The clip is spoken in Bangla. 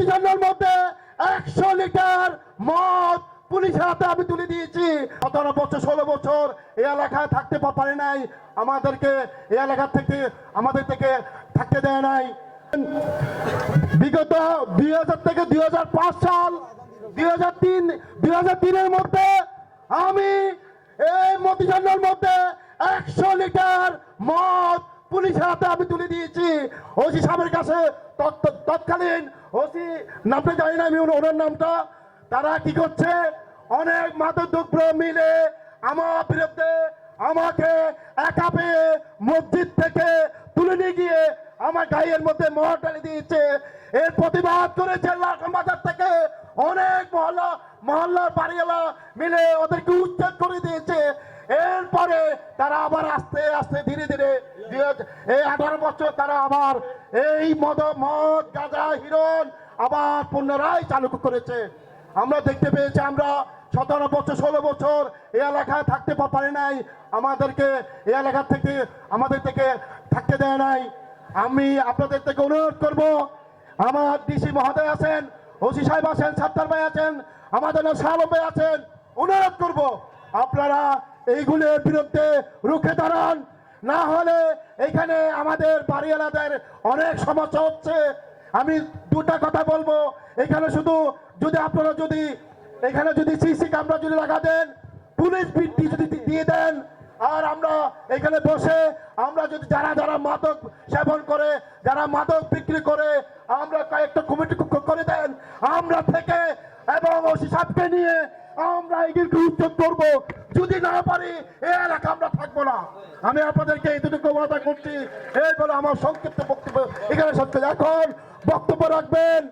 মতিঝর্ণার মধ্যে একশো লিটার মদ পুলিশের হাতে আমি তুলে দিয়েছি। সতেরো বছর, ষোলো বছর এই এলাকায় থাকতে পারে নাই। আমাদেরকে এই এলাকা থেকে, আমাদের থেকে থাকতে দেয় নাই। বিগত দুই হাজার থেকে দুই হাজার পাঁচ সাল, দুই হাজার তিন, দুই হাজার তিনের মধ্যে আমি এই মতিঝর্ণার মধ্যে একশো লিটার মদ পুলিশের হাতে আমি তুলে দিয়েছি। ওসি সাহেবের কাছে তৎ- তৎকালীন ওসি নামটা জানি না, আমি ওনার নামটা। তারা কি করছে? অনেক মাদক দ্রব্য মিলে আমার বিরুদ্ধে আমাকে একা পেয়ে মসজিদ থেকে তুলে নিয়ে গিয়ে আমার গায়ের মধ্যে মহর টানি দিয়েছে। এর প্রতিবাদ করে জেলা বাজার থেকে অনেক মহল্লা মহল্লার বাড়িওয়ালা মিলে ওদেরকে উচ্ছেদ করে দিয়েছে। এরপরে তারা আবার আস্তে আস্তে ধীরে ধীরে এই আঠারো বছর তারা আবার এই মদ মদ, গাঁজা, হিরণ আবার পুনরায় চালু করেছে। আমরা দেখতে পেয়েছি আমরা সতেরো বছর, ষোলো বছর এই এলাকায় থাকতে পারি নাই। আমাদেরকে এই এলাকা থেকে আমাদের থেকে থাকতে দেয় নাই। আমি আপনাদের থেকে অনুরোধ করব, আমার ডিসি মহোদয় আছেন, ওসি সাহেব আছেন, সাত্তার ভাই আছেন, আমাদের শালম ভাই আছেন, অনুরোধ করব আপনারা এইগুলোর বিরুদ্ধে রুখে দাঁড়ান। না হলে এখানে আমাদের বাড়িওয়ালাদের অনেক সমস্যা হচ্ছে। আমি দুটা কথা বলব। এখানে শুধু যদি আপনারা যদি, এখানে যদি সিসি ক্যামেরা যদি লাগা দেন পুলিশ বৃত্তি যদি দিয়ে দেন, আর আমরা এখানে বসে আমরা যদি যারা যারা মাদক সেবন করে, যারা মাদক বিক্রি করে, আমরা কয়েকটা কমিটি করে দেন, আমরা থেকে এবং ওসি সাহেবকে নিয়ে আমরা এগুলোকে উদ্যোগ করব। যদি না পারি এই এলাকা আমরা থাকব না। আমি আপনাদেরকে দুটো কথা করছি, এই বলে আমার সংক্ষিপ্ত বক্তব্য এখানে সত্য। এখন বক্তব্য রাখবেন